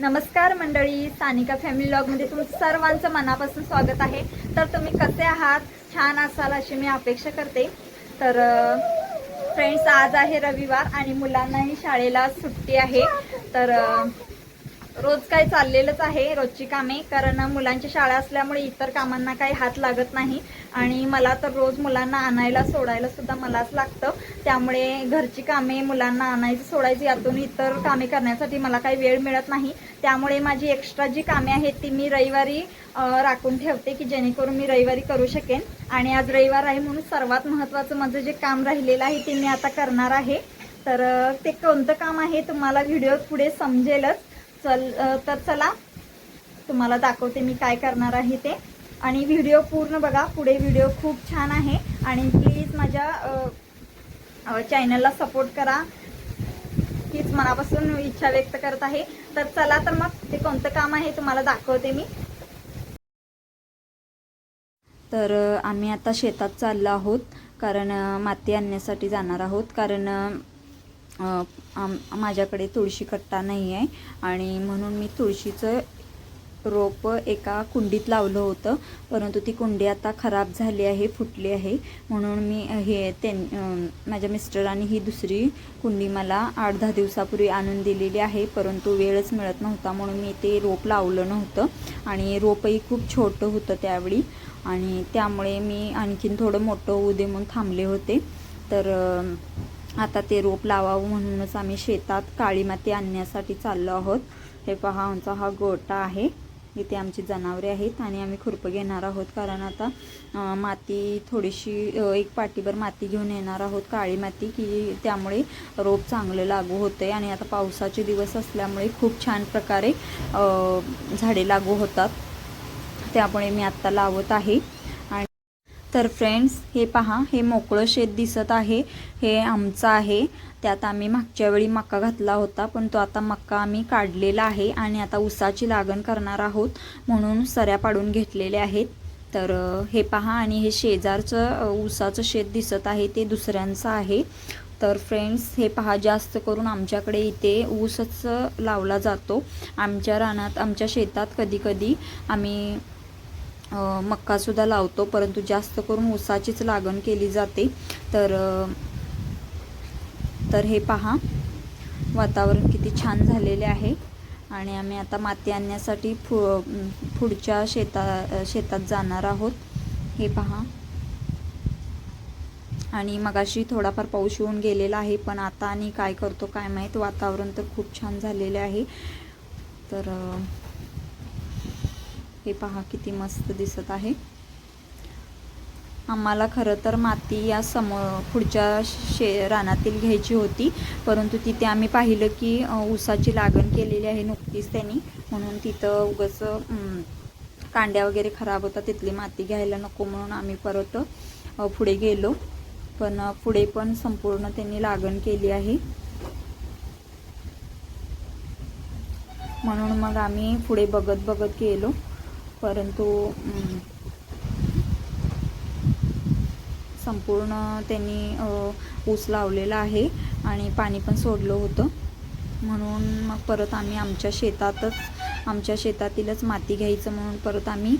नमस्कार मंडळी सानिका फॅमिली ब्लॉगमध्ये तुमचं सर्वांचं मनापासून स्वागत आहे. तर तुम्ही कसे आहात? छान असाल अशी मी अपेक्षा करते. तर फ्रेंड्स आज आहे रविवार आणि मुलांनाही शाळेला सुट्टी आहे. तर रोज काय चाललेलंच आहे रोजची कामे कारण मुलांची शाळा असल्यामुळे इतर कामांना काही हात लागत नाही. आणि मला तर रोज मुलांना आणायला सोडायला सुद्धा मलाच लागतं. त्यामुळे घरची कामे मुलांना आणायची सोडायची यातून इतर कामे करण्यासाठी मला काही वेळ मिळत नाही. त्यामुळे माझी एक्स्ट्रा जी कामे आहेत ती मी रविवारी राखून ठेवते की जेणेकरून मी रविवारी करू शकेन. आणि आज रविवार आहे म्हणून सर्वात महत्त्वाचं माझं जे काम राहिलेलं आहे ते मी आता करणार आहे. तर ते कोणतं काम आहे तुम्हाला व्हिडिओ पुढे समजेलच. चल तर चला तुम्हाला दाखवते मी काय करणार आहे ते. आणि व्हिडिओ पूर्ण बघा पुढे व्हिडिओ खूप छान आहे. आणि प्लीज माझ्या चॅनलला सपोर्ट करा. हीच मनापासून इच्छा व्यक्त करत आहे. तर चला तर मग ते कोणतं काम आहे तुम्हाला दाखवते मी. तर आम्ही आता शेतात चाललो आहोत. कारण माती आणण्यासाठी जाणार आहोत. कारण आम माझ्याकडे तुळशी कट्टा नाही आहे आणि म्हणून मी तुळशीचं रोप एका कुंडीत लावलं होतं. परंतु ती कुंडी आता खराब झाली आहे फुटली आहे. म्हणून मी हे त्यां माझ्या मिस्टरांनी ही दुसरी कुंडी मला आठ दहा दिवसापूर्वी आणून दिलेली आहे. परंतु वेळच मिळत नव्हता म्हणून मी ते रोप लावलं नव्हतं. आणि रोपही खूप छोटं होतं त्यावेळी. आणि त्यामुळे मी आणखीन थोडं मोठं होऊ दे म्हणून थांबले होते. तर आता ते रोप लावावं म्हणूनच आम्ही शेतात काळी माती आणण्यासाठी चाललो आहोत. हे पहा आमचा हा गोटा आहे. इथे आमची जनावरे आहेत आणि आम्ही खुरपं घेणार आहोत. कारण आता माती थोडीशी एक पाटीभर माती घेऊन येणार आहोत काळी माती की त्यामुळे रोप चांगलं लागू होते आणि आता पावसाचे दिवस असल्यामुळे खूप छान प्रकारे झाडे लागू होतात. त्यामुळे मी आत्ता लावत आहे. तर फ्रेंड्स हे पहा हे मोकळं शेत दिसत आहे. हे आमचं आहे. त्यात आम्ही मागच्या वेळी मका घातला होता पण तो आता मका आम्ही काढलेला आहे आणि आता ऊसाची लागण करणार आहोत म्हणून सऱ्या पाडून घेतलेल्या आहेत. तर हे पहा आणि हे शेजारचं ऊसाचं शेत दिसत आहे ते दुसऱ्यांचं आहे. तर फ्रेंड्स हे पहा जास्त करून आमच्याकडे इथे ऊसच लावला जातो. आमच्या रानात आमच्या शेतात कधीकधी आम्ही मक्कासुद्धा लावतो परंतु जास्त करून ऊसाचीच लागण केली जाते. तर तर हे पहा. वातावरण किती छान झालेले आहे. आणि आम्ही आता माती आणण्यासाठी फु पुढच्या शेता शेतात जाणार आहोत. हे पहा. आणि मगाशी थोडाफार पाऊस येऊन गेलेला आहे पण आता आणि काय करतो काय माहीत. वातावरण तर खूप छान झालेले आहे. तर हे पहा किती मस्त दिसत आहे. आम्हाला खरं तर माती या समोर पुढच्या शे रानातील घ्यायची होती. परंतु तिथे आम्ही पाहिलं की ऊसाची लागण केलेली आहे नुकतीच त्यांनी. म्हणून तिथं उगाच कांड्या वगैरे खराब होता तिथली माती घ्यायला नको म्हणून आम्ही परत पुढे गेलो. पण पुढे पण संपूर्ण त्यांनी लागण केली आहे. म्हणून मग आम्ही पुढे बघत बघत गेलो. परंतु संपूर्ण त्यांनी ऊस लावलेला आहे आणि पाणी पण सोडलं होतं. म्हणून मग परत आम्ही आमच्या शेतातच आमच्या शेतातीलच माती घ्यायचं म्हणून परत आम्ही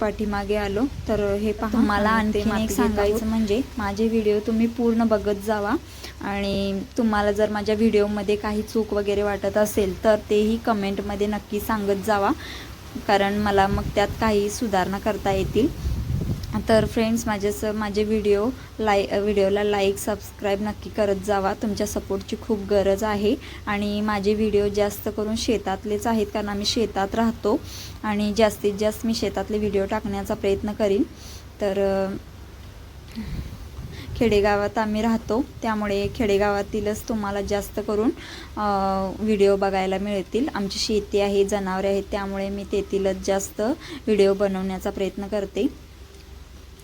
पाठीमागे आलो. तर हे पहा तुम्हाला आणखी एक सांगायचं म्हणजे माझे व्हिडिओ तुम्ही पूर्ण बघत जावा. आणि तुम्हाला जर माझ्या व्हिडिओमध्ये काही चूक वगैरे वाटत असेल तर तेही कमेंटमध्ये नक्की सांगत जावा. कारण मला मग त्यात काही सुधारणा करता येतील. तर फ्रेंड्स माझ्या माझे व्हिडिओ लाय व्हिडिओला लाईक सबस्क्राईब नक्की करत जावा. तुमच्या सपोर्टची खूप गरज आहे. आणि माझे व्हिडिओ जास्त करून शेतातलेच आहेत कारण आम्ही शेतात राहतो. आणि जास्तीत जास्त मी शेतातले व्हिडिओ टाकण्याचा प्रयत्न करीन. तर खेडेगावात आम्ही राहतो. त्यामुळे खेडेगावातीलच तुम्हाला जास्त करून व्हिडिओ बघायला मिळतील. आमची शेती आहे जनावरे आहेत त्यामुळे मी तेथीलच जास्त व्हिडिओ बनवण्याचा प्रयत्न करते.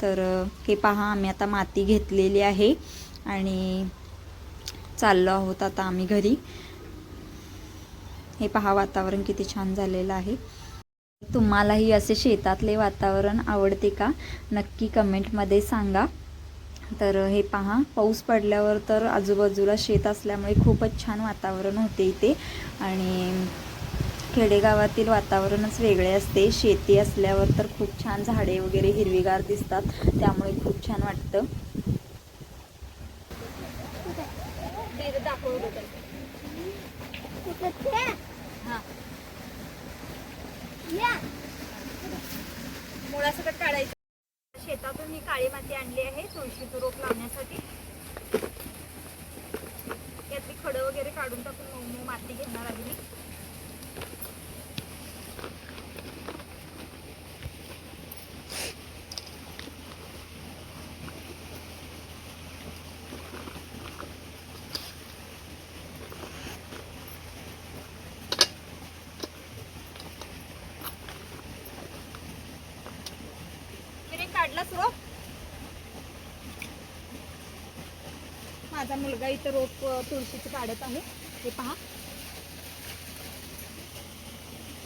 तर हे पहा आम्ही आता माती घेतलेली आहे आणि चाललो आहोत आता आम्ही घरी. हे पहा वातावरण किती छान झालेलं आहे. तुम्हालाही असे शेतातले वातावरण आवडते का? नक्की कमेंटमध्ये सांगा. तर हे पहा पाऊस पडल्यावर तर आजूबाजूला शेत असल्यामुळे खूपच छान वातावरण होते इथे. आणि खेडेगावातील वातावरणच वेगळे असते. शेती असल्यावर तर खूप छान झाडे वगैरे हिरवीगार दिसतात. त्यामुळे खूप छान वाटतं. मुळासकट काढायचं. शेतातून ही काळी माती आणली आहे. तुळशीचं रोप लावून यातली खडं वगैरे काढून टाकून मऊ मऊ माती घेणार आहे मी तिने काढलाच रोप माझा मुलगा इथं रोप तुळशीचे काढत आहे. हे पहा.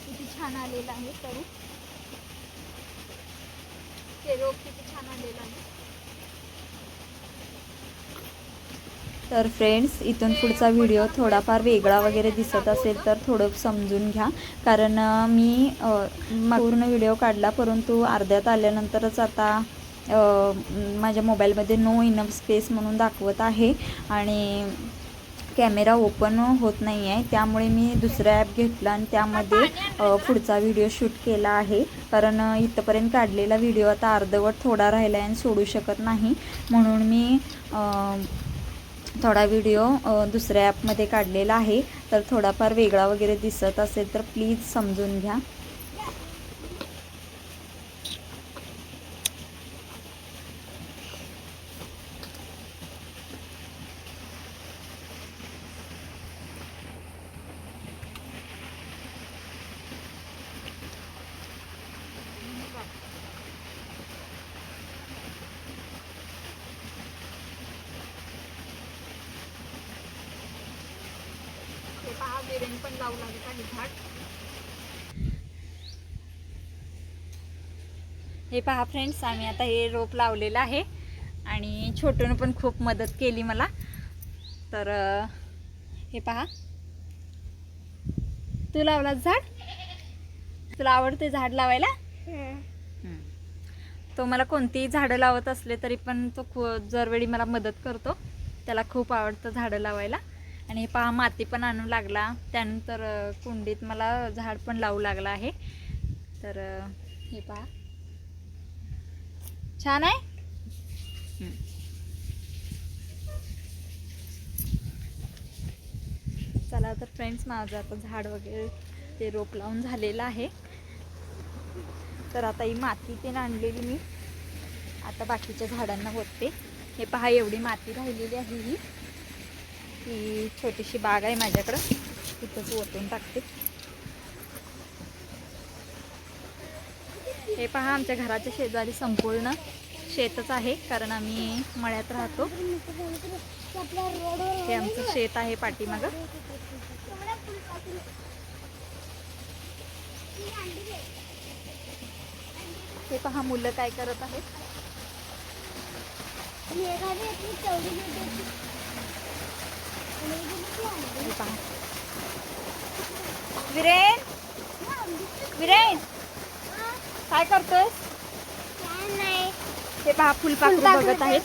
किती छान आलेलं आहे तरू ते रोप किती छान आलेलं आहे. तर फ्रेंड्स इथून पुढचा व्हिडिओ थोडाफार वेगळा वगैरे दिसत असेल तर थोडं समजून घ्या. कारण मी पूर्ण व्हिडिओ काढला परंतु अर्ध्यात आल्यानंतरच आता माझ्या मोबाईलमध्ये नो इनफ स्पेस म्हणून दाखवत आहे. आणि कॅमेरा ओपन होत नाही आहे त्यामुळे मी दुसरा ॲप घेतला आणि त्यामध्ये पुढचा व्हिडिओ शूट केला आहे. कारण इथंपर्यंत काढलेला व्हिडिओ आता अर्धवट थोडा राहिला आहे आणि सोडू शकत नाही. म्हणून मी थोडा व्हिडिओ दुसऱ्या ॲपमध्ये काढलेला आहे. तर थोडाफार वेगळा वगैरे दिसत असेल तर प्लीज समजून घ्या. पण लावू लागत आहे झाड? हे पहा फ्रेंड्स आम्ही आता हे रोप लावलेलं आहे आणि छोटूनं पण खूप मदत केली मला. तर हे पहा. तू लावलास झाड? तुला आवडते झाड लावायला. तो मला कोणतीही झाडं लावत असले तरी पण तो खू दरवेळी मला मदत करतो. त्याला खूप आवडतं झाडं लावायला. आणि हे पहा माती पण आणू लागला. त्यानंतर कुंडीत मला झाड पण लावू लागला आहे. तर हे पहा. छान आहे? चला तर फ्रेंड्स माझं आता झाड वगैरे ते रोप लावून झालेलं आहे. तर आता ही माती ते आणलेली मी. आता बाकीच्या झाडांना ओतते हे पहा एवढी माती राहिलेली आहे ही. ही छोटीशी बाग आहे माझ्याकडं. तिथंच ओतून टाकते. हे पहा आमच्या घराच्या शेजारी संपूर्ण शेतच आहे कारण आम्ही मळ्यात राहतो. हे आमचं शेत आहे पाठीमागं. हे पहा मुलं काय करत आहेत. पहा विरेन. विरेन. काय करतोय हे पहा फुलपाखरू बघत आहेत.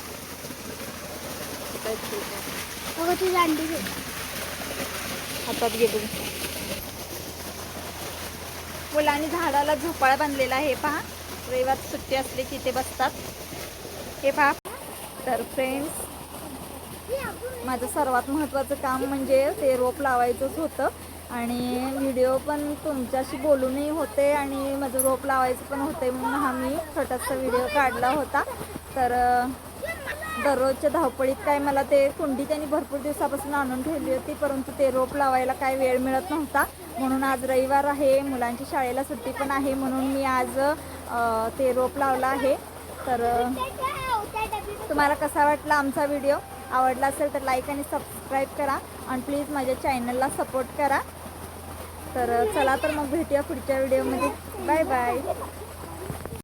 हातात बघू मुलांनी झाडाला झोपाळा बांधलेला आहे हे पहा. रविवार सुट्टी असली की ते बसतात. हे पहा. तर फ्रेंड्स माझं सर्वात महत्त्वाचं काम म्हणजे ते रोप लावायचंच होतं. आणि व्हिडिओ पण तुमच्याशी बोलूनही होते आणि माझं रोप लावायचं पण होते म्हणून हा मी छोटासा व्हिडिओ काढला होता. तर दररोजच्या धावपळीत काय मला ते कुंडी त्यांनी भरपूर दिवसापासून आणून ठेवली होती परंतु ते रोप लावायला काय वेळ मिळत नव्हता. म्हणून आज रविवार आहे मुलांची शाळेला सुट्टी पण आहे म्हणून मी आज ते रोप लावला आहे. तर तुम्हाला कसा वाटला आमचा व्हिडिओ? आवडला असेल तर लाईक आणि सबस्क्राईब करा. आणि प्लीज माझ्या चॅनलला सपोर्ट करा. तर चला तर मग भेटूया पुढच्या व्हिडिओमध्ये बाय बाय